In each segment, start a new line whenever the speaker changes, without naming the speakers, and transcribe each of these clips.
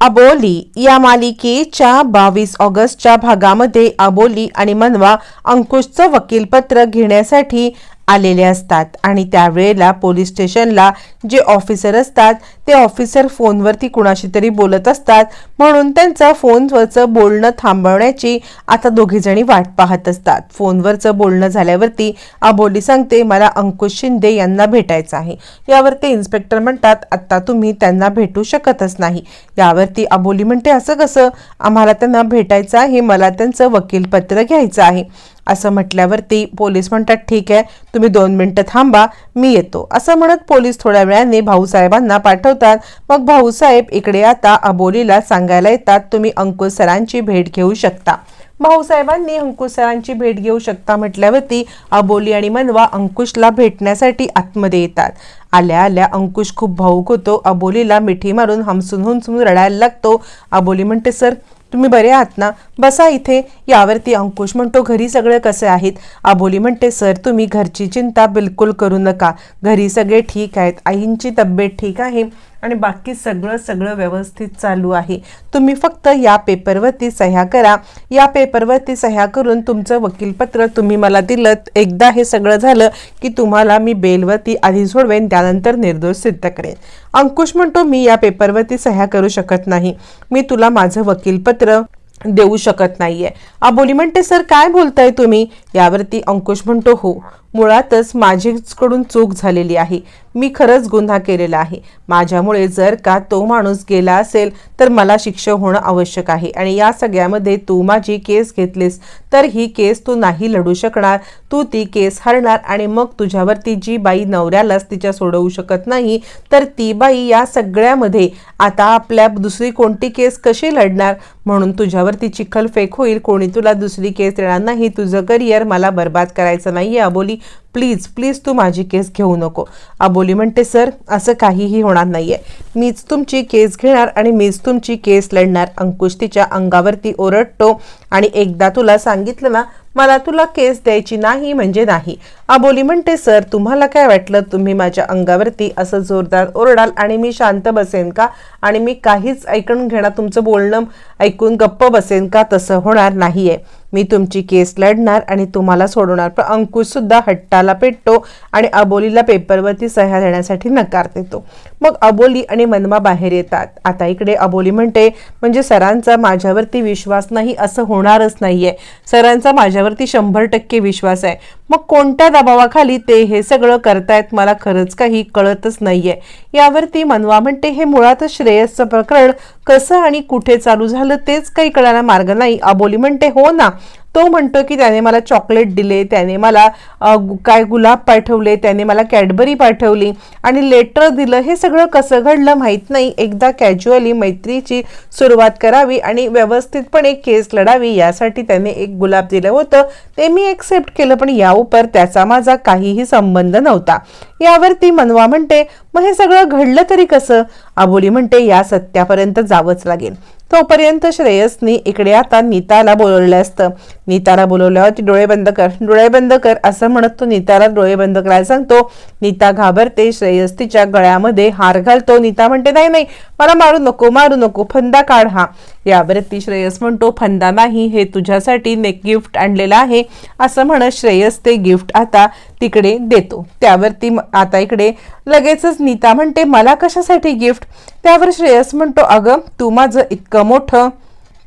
अबोली या मालिकेच्या बावीस ऑगस्टच्या भागामध्ये अबोली आणि मनवा अंकुशचं वकीलपत्र घेण्यासाठी आलेले असतात. आणि त्यावेळेला पोलीस स्टेशनला जे ऑफिसर असतात ते ऑफिसर फोनवरती कुणाशी तरी बोलत असतात. म्हणून त्यांचं फोनवरचं बोलणं थांबवण्याची आता दोघीजणी वाट पाहत असतात. फोनवरचं बोलणं झाल्यावरती अबोली सांगते मला अंकुश शिंदे यांना भेटायचं आहे. यावरती इन्स्पेक्टर म्हणतात आत्ता तुम्ही त्यांना भेटू शकतच नाही. यावरती अबोली म्हणते असं कसं? आम्हाला त्यांना भेटायचं आहे मला त्यांचं वकीलपत्र घ्यायचं आहे. असं म्हटल्यावरती पोलीस म्हणतात ठीक आहे तुम्ही दोन मिनटं थांबा मी येतो. असं म्हणत पोलीस थोड्या वेळाने भाऊसाहेबांना पाठवतात. मग भाऊसाहेब इकडे आता अबोलीला सांगायला येतात तुम्ही अंकुश सरांची भेट घेऊ शकता. भाऊसाहेबांनी अंकुश सरांची भेट घेऊ शकता म्हटल्यावरती अबोली आणि मनवा अंकुशला भेटण्यासाठी आतमध्ये येतात. आल्या आल्या अंकुश खूप भाऊक होतो. अबोलीला मिठी मारून हमसून हमसून रडायला लागतो. अबोली म्हणते सर तुम्ही बरे आहात ना? बसा इथे. यावरती अंकुश म्हणतो घरी सगळे कसे आहेत? आबोली म्हणते सर तुम्ही घरची चिंता बिलकुल करू नका. घरी सगळे ठीक आहेत. आईंची तब्येत ठीक आहे आणि बाकी सगळं सगळं व्यवस्थित चालू आहे. तुम्ही फक्त या पेपरवरती सह्या करा. या पेपरवरती सह्या करून तुमचं वकीलपत्र तुम्ही मला दिलं. एकदा हे सगळं झालं की तुम्हाला मी बेलवरती आधी सोडवेन त्यानंतर निर्दोष सिद्ध करेन. अंकुश म्हणतो मी या पेपरवरती सह्या करू शकत नाही. मी तुला माझं वकीलपत्र देऊ शकत नाहीये. अबोली म्हणते सर काय बोलताय तुम्ही? यावरती अंकुश म्हणतो हो. मुळातच माझीकडून चूक झालेली आहे. मी खरंच गुन्हा केलेला आहे. माझ्यामुळे जर का तो माणूस गेला असेल तर मला शिक्षा होणं आवश्यक आहे. आणि या सगळ्यामध्ये तू माझी केस घेतलीस तर ही केस तू नाही लढू शकणार. तू ती केस हरणार आणि मग तुझ्यावरती जी बाई नवऱ्यालाच तिच्या सोडवू शकत नाही तर ती बाई या सगळ्यामध्ये आता आपल्या दुसरी कोणती केस कशी लढणार? म्हणून तुझ्यावरती चिखल फेक होईल. कोणी तुला दुसरी केस देणार नाही. तुझं करिअर मला बर्बाद करायचं नाही अबोली. प्लीज प्लीज तू माझी केस घेऊ नको. अबोली म्हणते सर असं काहीही होणार नाहीये. मीच तुमची केस घेणार आणि मीच तुमची केस लढणार. अंकुश तिच्या अंगावरती ओरडतो आणि एकदा तुला सांगितलं ना मला तुला केस द्यायची नाही म्हणजे नाही. अबोली म्हणते सर तुम्हाला काय वाटलं? तुम्ही माझ्या अंगावरती असं जोरदार ओरडाल आणि मी शांत बसेन का? आणि मी काहीच ऐकून घेणार तुमचं बोलणं ऐकून गप्प बसेन का? तसं होणार नाहीये. मी तुमची केस लढणार आणि तुम्हाला सोडवणार. पण अंकुशसुद्धा हट्टाला पेटतो आणि अबोलीला पेपरवरती सह्या देण्यासाठी नकार देतो. मग अबोली आणि मनमा बाहेर येतात. आता इकडे अबोली म्हणते म्हणजे सरांचा माझ्यावरती विश्वास नाही असं होणारच नाही आहे सरांचा माझ्यावरती शंभर टक्के विश्वास आहे. मग कोणत्या दबावाखाली ते हे सगळं करतायत मला खरंच काही कळतच नाहीये. यावरती मनवा म्हणते हे मुळातच श्रेयसचं प्रकरण कसं आणि कुठे चालू झालं तेच काही कळायला मार्ग नाही. अबोली म्हणते हो ना. तो म्हणतो की त्याने मला चॉकलेट दिले त्याने मला गु- काय गुलाब पाठवले त्याने मला कॅडबरी पाठवली आणि लेटर दिलं हे सगळं कसं घडलं माहीत नाही. एकदा कॅज्युअली मैत्रीची सुरुवात करावी आणि व्यवस्थितपणे केस लढावी यासाठी त्याने एक गुलाब दिलं होतं. ते मी एक्सेप्ट केलं पण या उपर त्याचा माझा काहीही संबंध नव्हता. यावरती मनवा म्हणते मग हे सगळं घडलं तरी कसं? अबोली म्हणते या सत्यापर्यंत जावंच लागेल. तोपर्यंत श्रेयसनी इकडे आता नीताला बोलवलं असतं. नीताला बोलवल्यावर ती डोळे बंद कर डोळे बंद कर असं म्हणत तो नीताला डोळे बंद करायला सांगतो. नीता घाबरते श्रेयस तिच्या गळ्यामध्ये हार घालतो. नीता म्हणते नाही नाही मला मारू नको मारू नको फंदा काढ हा. यावरती श्रेयस म्हणतो फंदा नाही हे तुझ्यासाठी ने गिफ्ट आणलेलं आहे असं म्हणत श्रेयस ते गिफ्ट आता तिकडे देतो. त्यावरती म- आता इकडे लगेचच नीता म्हणते मला कशासाठी गिफ्ट? त्यावर श्रेयस म्हणतो अगं तू माझं इतकं मोठं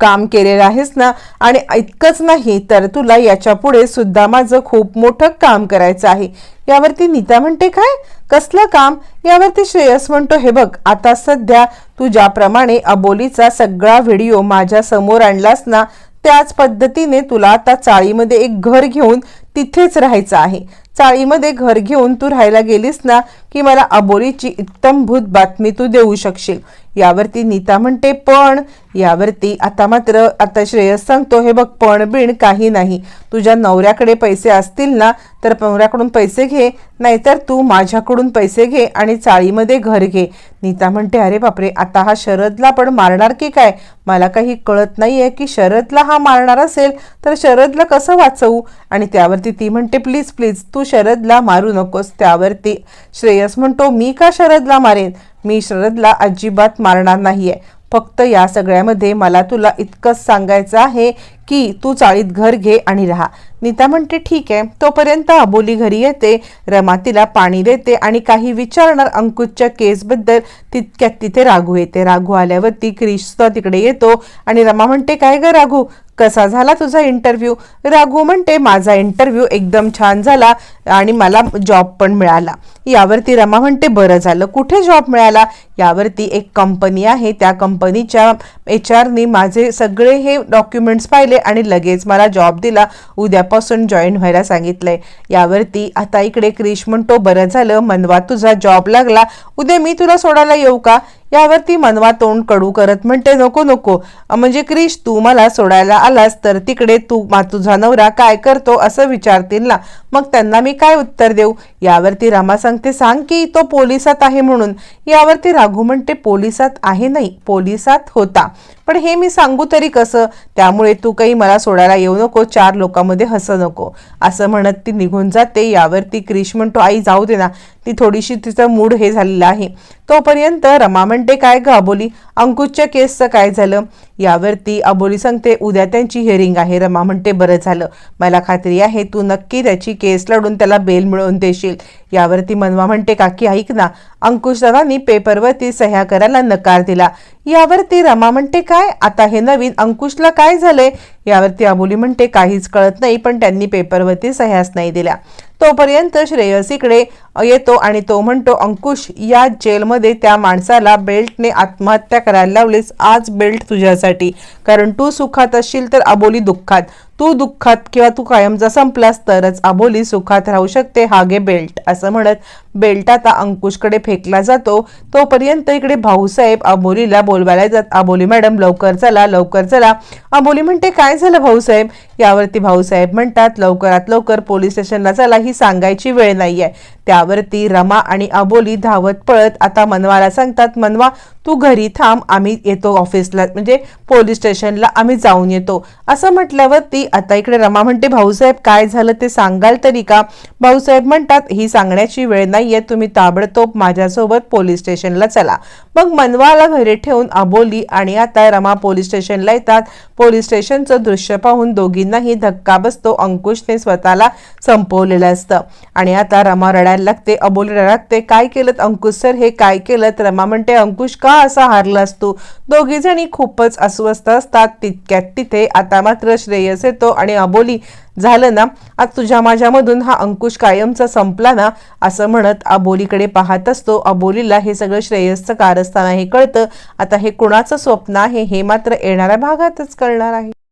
काम केलेलं आहेस ना? आणि इतकंच नाही तर तुला याच्यापुढे सुद्धा माझं खूप मोठं काम करायचं आहे. यावरती नीता म्हणते काय? कसलं काम? यावरती श्रेयस म्हणतो हे बघ आता सध्या तू ज्याप्रमाणे अबोलीचा सगळा व्हिडिओ माझ्यासमोर आणलास ना त्याच पद्धतीने तुला आता चाळीमध्ये एक घर घेऊन तिथेच राहायचं आहे. चाळीमध्ये घर घेऊन तू राहायला गेलीस ना की मला अबोलीची इत्तमभूत बातमी तू देऊ शकशील. यावरती नीता म्हणते पण यावरती आता मात्र आता श्रेयस सांगतो हे बघ पण बिण काही नाही. तुझ्या नवऱ्याकडे पैसे असतील ना तर नवऱ्याकडून पैसे घे. नाहीतर तू माझ्याकडून पैसे घे आणि चाळीमध्ये घर घे. नीता म्हणते अरे बापरे आता हा शरदला पण मारणार की काय? मला काही कळत नाही आहे की शरदला हा मारणार असेल तर शरदला कसं वाचवू? आणि त्यावरती ती म्हणते प्लीज प्लीज तू शरदला मारू नकोस. त्यावरती श्रेयस म्हणतो मी का शरदला मारेन? मी शरदला अजिबात मारणार नाही आहे फक्त या सगळ्यामध्ये मला तुला इतकंच सांगायचं आहे की तू चाळीत घर घे आणि राहा. नीता म्हणते ठीक आहे. तोपर्यंत अबोली घरी येते रमा तिला पाणी देते आणि काही विचारणार अंकुशच्या केसबद्दल तितक्यात तिथे राघू येते. राघू आल्यावरती क्रिश्चा तिकडे येतो आणि रमा म्हणते काय ग राघू? कसा झाला तुझा इंटरव्ह्यू राघू म्हणते माझा इंटरव्ह्यू एकदम छान झाला आणि मला जॉब पण मिळाला. यावरती रमा म्हणते बरं झालं. कुठे जॉब मिळाला? यावरती एक कंपनी आहे. त्या कंपनीच्या एच आरनी माझे सगळे हे डॉक्युमेंट्स पाहिले. आणि लगेच मला जॉब दिला. उद्यापासून जॉईन व्हायला सांगितलंय. यावरती आता इकडे क्रिश म्हणतो बरं झालं मनवा तुझा जॉब लागला. उद्या मी तुला सोडायला येऊ का? यावरती मनवा तोंड कडू करत म्हणते नको नको. म्हणजे क्रिश तू मला सोडायला आलास तर तिकडे तू मा तुझा नवरा काय करतो असं विचारतील ना. मग त्यांना मी काय उत्तर देऊ? यावरती रामा सांगते सांग की तो पोलिसात आहे म्हणून. यावरती राघू म्हणते पोलिसात आहे नाही पोलिसात होता. पण हे मी सांगू तरी कसं? त्यामुळे तू काही मला सोडायला येऊ नको चार लोकांमध्ये हसं नको. असं म्हणत ती निघून जाते. यावरती क्रिश म्हणतो आई जाऊ दे ना. ती थोडीशी तिचं मूड हे झालेलं आहे. तोपर्यंत रमा म्हणते काय ग अबोली? अंकुशच्या केसचं काय झालं? यावरती अबोली सांगते उद्या त्यांची हिअरिंग आहे. रमा म्हणते बरं झालं. मला खात्री आहे तू नक्की त्याची केस लढून त्याला बेल मिळवून देशील. यावरती मनवा म्हणते काकी ऐक ना अंकुश दादांनी पेपरवरती सह्या करायला नकार दिला. यावरती रमा म्हणते काय? आता हे नवीन अंकुशला काय झालंय? यावरती अबोली म्हणते काहीच कळत नाही पण त्यांनी पेपरवरती सह्याच नाही दिल्या. तोपर्यंत श्रेयस इकडे येतो आणि तो म्हणतो अंकुश या जेलमध्ये त्या माणसाला बेल्टने आत्महत्या करायला लावलीस. आज बेल्ट तुझ्यासाठी. कारण तू सुखात असशील तर अबोली दुःखात. तू दुःखात किंवा तू कायमचा संपलास तरच अबोली सुखात राहू शकते. हा गे बेल्ट. असं म्हणत बेल्ट आता अंकुशकडे फेकला जातो. तोपर्यंत इकडे भाऊसाहेब अबोलीला बोलवायला जात. अबोली मॅडम लवकर चला लवकर चला. अबोली म्हणते काय झालं भाऊसाहेब? यावरती भाऊसाहेब म्हणतात लवकरात लवकर पोलीस स्टेशनला चला. काही सांगायची वेळ नाही आहे त्यावरती रमा आणि अबोली धावत पळत आता मनवाला सांगतात मनवा तू घरी थांब आम्ही येतो ऑफिसला म्हणजे पोलीस स्टेशनला आम्ही जाऊन येतो. असं म्हटल्यावरती आता इकडे रमा म्हणते भाऊसाहेब काय झालं ते सांगाल तरी का? भाऊसाहेब म्हणतात ही सांगण्याची वेळ नाहीये तुम्ही ताबडतोब माझ्यासोबत पोलीस स्टेशनला चला. मग मनवाला घरी ठेवून अबोली आणि आता रमा पोलीस स्टेशनला येतात. पोलीस स्टेशनचं दृश्य पाहून दोघींनाही धक्का बसतो अंकुशने स्वतःला संपवलेलं असतं. आणि आता रमा रडा रडायला लागते अबोली लागते काय केलं अंकुश सर हे काय केलं तर रमा म्हणते अंकुश का असा हारला असतो? दोघीजणी खूपच अस्वस्थ असतात तितक्यात तिथे आता मात्र श्रेयस येतो आणि अबोली झालं ना? आज तुझ्या माझ्यामधून हा अंकुश कायमचा संपला ना? असं म्हणत अबोलीकडे पाहत असतो. अबोलीला हे सगळं श्रेयसचं कारस्थान आहे कळतं. आता हे कुणाचं स्वप्न आहे हे मात्र येणाऱ्या भागातच कळणार आहे.